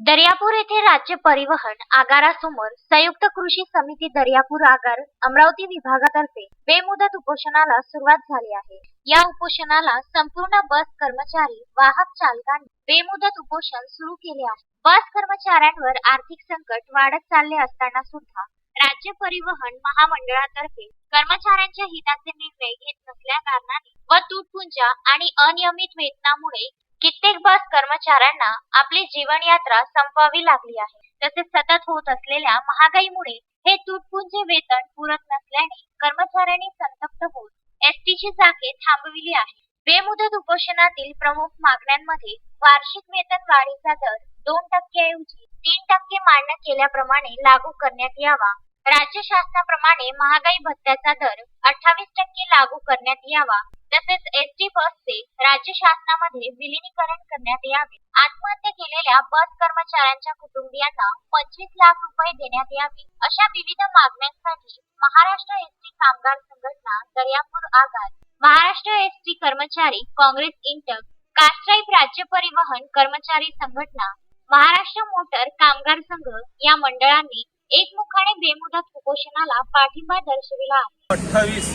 दर्यापूर येथे राज्य परिवहन आगारासमोर संयुक्त कृषी समिती दर्यापूर आगार अमरावती विभागातर्फे बेमुदत उपोषणाला सुरुवात झाली आहे. या उपोषणाला संपूर्ण बस कर्मचारी वाहक चालकांनी बेमुदत उपोषण सुरू केले आहे. बस कर्मचाऱ्यांवर आर्थिक संकट वाढत चालले असताना सुद्धा राज्य परिवहन महामंडळातर्फे कर्मचाऱ्यांच्या हिताचे निर्णय घेत नसल्या कारणाने व तुटपुंजा आणि अनियमित वेतनामुळे कित्येक बस कर्मचाऱ्यांना आपली जीवनयात्रा संपवावी लागली आहे. तसेच सतत होत असलेल्या महागाईमुळे हे तुटपुंजे वेतन पुरत नसल्याने कर्मचाऱ्यांनी संतप्त होत एसटी ची चाके थांबविली आहे. बेमुदत उपोषणातील प्रमुख मागण्यांमध्ये वार्षिक वेतन वाढीचा दर दोन टक्क्याऐवजी तीन टक्के मान्य केल्याप्रमाणे लागू करण्यात यावा. राज्य शासनाप्रमाणे महागाई भत्त्याचा दर अठ्ठावीस टक्के लागू करण्यात यावा. तसेच एसटी बसचे राज्य शासनामध्ये विलिनीकरण करण्यात यावे. आत्महत्या केलेल्या बस कर्मचाऱ्यांच्या कुटुंबियांना पंचवीस लाख रुपये देण्यात यावे. अशा विविध मागण्यांसाठी महाराष्ट्र एसटी कामगार संघटना दर्यापूर आगार महाराष्ट्र एसटी कर्मचारी काँग्रेस इंटक कास्ट्राईप राज्य परिवहन कर्मचारी संघटना महाराष्ट्र मोटर कामगार संघ या मंडळांनी एकमुखाने बेमुदत उपोषणाला पाठिंबा दर्शविला आहे. अठ्ठावीस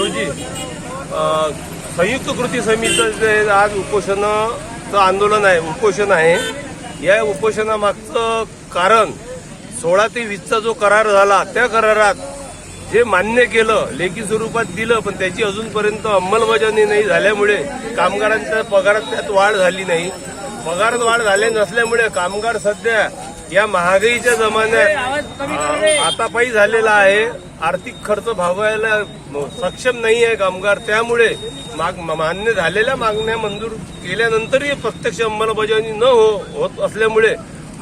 रोजी संयुक्त कृती समितीचं जे आज उपोषणाचं आंदोलन आहे उपोषण आहे. या उपोषणामागचं कारण सोळा ते वीसचा जो करार झाला त्या करारात जे मान्य केलं लेखी स्वरूपात दिलं पण त्याची अजूनपर्यंत अंमलबजावणी नाही झाल्यामुळे कामगारांच्या पगारात त्यात वाढ झाली नाही. पगारात वाढ झाली नसल्यामुळे कामगार सध्या या महागाईच्या जमान्यात अ, आतापायी झालेला आहे. आर्थिक खर्च भागवायला सक्षम नाही आहे कामगार. त्यामुळे माग मान्य झालेल्या मागण्या मंजूर केल्यानंतरही प्रत्यक्ष अंमलबजावणी न हो होत असल्यामुळे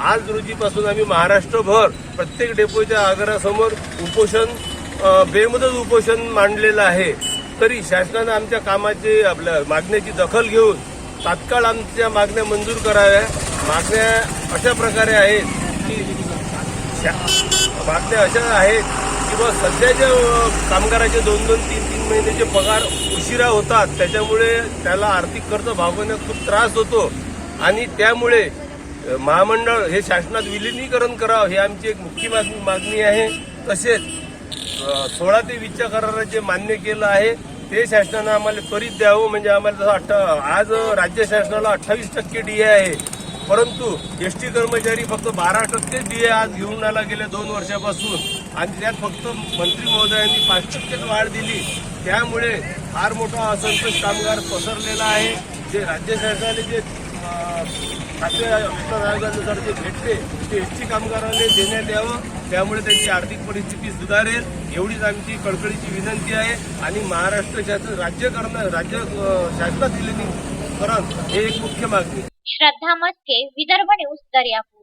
आज रोजीपासून आम्ही महाराष्ट्रभर प्रत्येक डेपोच्या आगारासमोर उपोषण बेमुदत उपोषण मांडलेलं आहे. तरी शासनानं आमच्या कामाची आपल्या मागण्याची दखल घेऊन तात्काळ आमच्या मागण्या मंजूर कराव्या. मागण्या अशा प्रकारे आहेत की शा- मागण्या अशा आहेत की बा सध्याच्या कामगाराचे दोन दोन तीन तीन महिन्याचे पगार उशिरा होतात त्याच्यामुळे त्याला आर्थिक खर्च भागवण्यात खूप त्रास होतो. आणि त्यामुळे महामंडळ हे शासनात विलिनीकरण करावं ही आमची एक मुख्य मागणी आहे. तसेच सोळा ते वीसच्या करारात जे मान्य केलं आहे ते शासनानं आम्हाला त्वरित द्यावं. म्हणजे आम्हाला जसं अठ्ठा आज राज्य शासनाला अठ्ठावीस टक्के डी आहे. परंतु एस टी कर्मचारी फक्त बारा टक्के डी आज घेऊन आला गेल्या दोन वर्षापासून. आणि त्यात फक्त मंत्री महोदयांनी पाच टक्केच वाढ दिली. त्यामुळे फार मोठा असंतोष कामगार पसरलेला आहे. जे राज्य सरकारने जे खाते उत्तर आयोगानुसार जे भेटते ते एस टी कामगारांना देण्यात यावं. त्यामुळे त्यांची आर्थिक परिस्थिती सुधारेल एवढीच आमची कळकळीची विनंती आहे. आणि महाराष्ट्र शासन राज्य करणं राज्य अ, शासनात विलिनीकरण हे एक मुख्य मागणी. श्रद्धा मस्के विदर्भ न्यूज दर्यापूर.